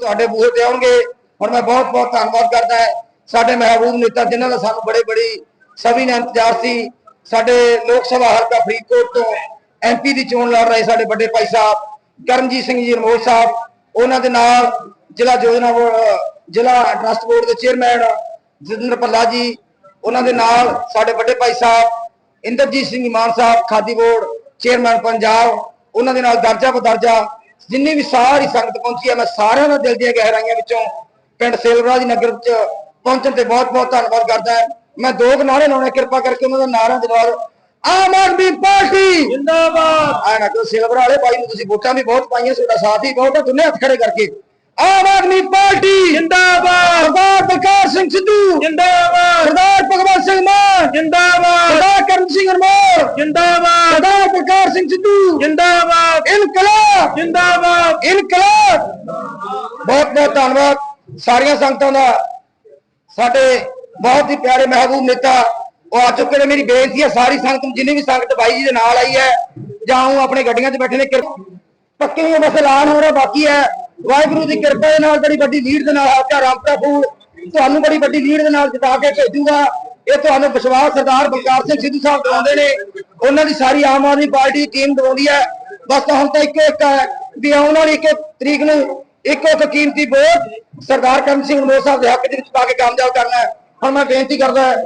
ਤੁਹਾਡੇ ਬੂਹੇ ਤੇ ਆਉਣਗੇ ਹੁਣ ਮੈਂ ਬਹੁਤ ਬਹੁਤ ਧੰਨਵਾਦ ਕਰਦਾ ਹਾਂ। ਸਾਡੇ ਮਹਿਬੂਬ ਨੇਤਾ ਜਿਨ੍ਹਾਂ ਦਾ ਸਾਨੂੰ ਬੜੇ, ਬੜੀ ਸਭੀ ਨੇ ਇੰਤਜ਼ਾਰ ਸੀ। ਸਾਡੇ ਲੋਕ ਸਭਾ ਹਲਕਾ ਫਰੀਦਕੋਟ ਤੋਂ ਐਮਪੀ ਦੀ ਚੋਣ ਲੜ ਰਹੇ ਸਾਡੇ ਵੱਡੇ ਭਾਈ ਸਾਹਿਬ, ਕਰਮਜੀਤ ਸਿੰਘ ਜੀ, ਅਨਮੋਲ ਸਾਹਿਬ, ਉਹਨਾਂ ਦੇ ਨਾਲ ਜ਼ਿਲ੍ਹਾ ਯੋਜਨਾ ਬੋਰਡ ਜ਼ਿਲ੍ਹਾ ਟਰਸਟ ਬੋਰਡ ਦੇ ਚੇਅਰਮੈਨ ਜਤਿੰਦਰ ਪੱਲਾ ਜੀ, ਉਹਨਾਂ ਦੇ ਨਾਲ ਸਾਡੇ ਵੱਡੇ ਭਾਈ ਸਾਹਿਬ, ਇੰਦਰਜੀਤ ਸਿੰਘ ਮਾਨ ਸਾਹਿਬ, ਖਾਦੀ ਬੋਰਡ, ਚੇਅਰਮੈਨ ਪੰਜਾਬ, ਉਹਨਾਂ ਦੇ ਨਾਲ ਦਰਜਾ ਬਦਰਜਾ ਜਿੰਨੀ ਵੀ ਸਾਰੀ ਸੰਗਤ ਪਹੁੰਚੀ ਹੈ ਮੈਂ ਸਾਰਿਆਂ ਦਾ ਦਿਲ ਦੀਆਂ ਗਹਿਰਾਈਆਂ ਵਿੱਚੋਂ ਪਿੰਡ ਸੇਲਵਰਾਜ ਨਗਰ ਵਿੱਚ ਪਹੁੰਚਣ ਤੇ ਬਹੁਤ ਬਹੁਤ ਧੰਨਵਾਦ ਕਰਦਾ ਹਾਂ। ਮੈਂ ਦੋ ਨਾਰੇ ਲਾਉਣੇ ਕਿਰਪਾ ਕਰਕੇ ਉਹਨਾਂ ਦਾ ਨਾਰਾ ਜਵਾਬ ਆਮ ਆਦਮੀ ਪਾਰਟੀ! ਜਿੰਦਾਬਾਦ! ਆ ਨਾ ਕੋ ਸਿਲਵਰ ਵਾਲੇ ਭਾਈ ਨੂੰ ਤੁਸੀਂ ਵੋਟਾਂ ਵੀ ਬਹੁਤ ਪਾਈਆਂ ਤੁਹਾਡਾ ਸਾਥ ਹੀ ਬਹੁਤ ਹੈ ਦੁਨੇ ਹੱਥ ਖੜੇ ਕਰਕੇ। ਆਮ ਆਦਮੀ ਪਾਰਟੀ! ਜਿੰਦਾਬਾਦ! ਸਰਦਾਰ ਪ੍ਰਕਾਸ਼ ਸਿੰਘ ਸਿੱਧੂ! ਜਿੰਦਾਬਾਦ! ਸਰਦਾਰ ਭਗਵੰਤ ਸਿੰਘ ਮਾਨ! ਜਿੰਦਾਬਾਦ! ਸਰਦਾਰ ਕਰਨ ਸਿੰਘ ਅਨਮੋਲ ਜਿੰਦਾਬਾਦ! ਸਰਦਾਰ ਪ੍ਰਕਾਸ਼ ਸਿੰਘ ਸਿੱਧੂ! ਜਿੰਦਾਬਾਦ! ਇਨਕਲਾਬ! ਜਿੰਦਾਬਾਦ! ਇਨਕਲਾਬ। ਬਹੁਤ ਬਹੁਤ ਧੰਨਵਾਦ ਸਾਰੀਆਂ ਸੰਗਤਾਂ ਦਾ। ਸਾਡੇ ਬਹੁਤ ਹੀ ਪਿਆਰੇ ਮਹਿਬੂਬ ਨੇਤਾ, ਉਹ ਆ ਚੁੱਕੇ ਨੇ। ਮੇਰੀ ਬੇਨਤੀ ਹੈ ਸਾਰੀ ਸੰਗਤ ਨੂੰ, ਜਿੰਨੀ ਵੀ ਸੰਗਤ ਬਾਈ ਜੀ ਦੇ ਨਾਲ ਆਈ ਹੈ, ਜਾਂ ਉਹ ਆਪਣੇ ਗੱਡੀਆਂ 'ਚ ਬੈਠੇ ਨੇ ਕਿਰ- ਪੱਕੇ ਬਸ ਐਲਾਨ ਹੋ ਰਿਹਾ, ਬਾਕੀ ਹੈ। ਵਾਹਿਗੁਰੂ ਦੀ ਕਿਰਪਾ ਦੇ ਨਾਲ ਬੜੀ ਵੱਡੀ ਲੀਡ ਦੇ ਨਾਲ ਹਲਕਾ ਰਾਮਪੁਰਾ ਫੂਲ। ਤੁਹਾਨੂੰ ਬੜੀ ਵੱਡੀ ਲੀਡ ਦੇ ਨਾਲ ਜਿਤਾ ਕੇ ਭੇਜੂਗਾ। ਇਹ ਤੁਹਾਨੂੰ ਵਿਸ਼ਵਾਸ ਸਰਦਾਰ ਬਲਕਾਰ ਸਿੰਘ ਸਿੱਧੂ ਸਾਹਿਬ ਦਿਵਾਉਂਦੇ ਨੇ। ਉਹਨਾਂ ਦੀ ਸਾਰੀ ਆਮ ਆਦਮੀ ਪਾਰਟੀ ਟੀਮ ਦਿਵਾਉਂਦੀ ਹੈ। ਬਸ ਤਾਂ ਹੁਣ ਤਾਂ ਇੱਕੋ ਇੱਕ ਹੈ ਵੀ ਆਉਣ ਵਾਲੀ ਇੱਕ ਤਰੀਕ ਨੂੰ ਇੱਕੋ ਇੱਕ ਕੀਮਤੀ ਵੋਟ ਸਰਦਾਰ ਕਰਮ ਸਿੰਘ ਅਨਮੋਲ ਸਾਹਿਬ ਦੇ ਹੱਕ ਦੇ ਵਿੱਚ ਪਾ ਕੇ ਕਾਮਯਾਬ ਕਰਨਾ ਹੈ। ਹੁਣ ਮੈਂ ਬੇਨਤੀ ਕਰਦਾ